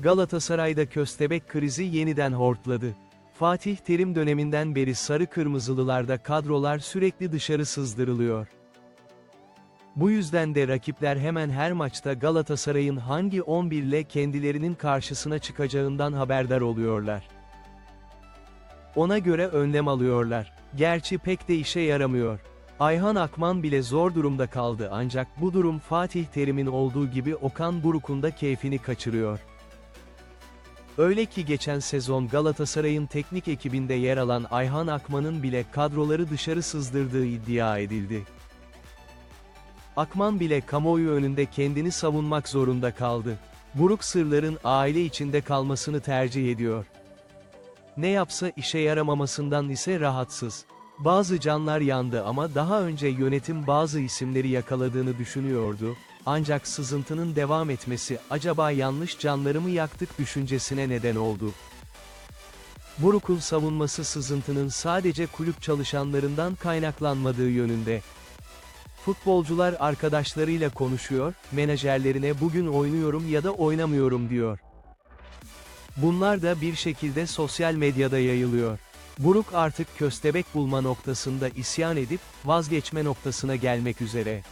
Galatasaray'da köstebek krizi yeniden hortladı. Fatih Terim döneminden beri sarı kırmızılılarda kadrolar sürekli dışarı sızdırılıyor. Bu yüzden de rakipler hemen her maçta Galatasaray'ın hangi 11 ile kendilerinin karşısına çıkacağından haberdar oluyorlar. Ona göre önlem alıyorlar. Gerçi pek de işe yaramıyor. Ayhan Akman bile zor durumda kaldı ancak bu durum Fatih Terim'in olduğu gibi Okan Buruk'un da keyfini kaçırıyor. Öyle ki geçen sezon Galatasaray'ın teknik ekibinde yer alan Ayhan Akman'ın bile kadroları dışarı sızdırdığı iddia edildi. Akman bile kamuoyu önünde kendini savunmak zorunda kaldı. Buruk sırların aile içinde kalmasını tercih ediyor. Ne yapsa işe yaramamasından ise rahatsız. Bazı canlar yandı ama daha önce yönetim bazı isimleri yakaladığını düşünüyordu, ancak sızıntının devam etmesi acaba yanlış canları mı yaktık düşüncesine neden oldu. Buruk'un savunması sızıntının sadece kulüp çalışanlarından kaynaklanmadığı yönünde. Futbolcular arkadaşlarıyla konuşuyor, menajerlerine bugün oynuyorum ya da oynamıyorum diyor. Bunlar da bir şekilde sosyal medyada yayılıyor. Buruk artık köstebek bulma noktasında isyan edip, vazgeçme noktasına gelmek üzere.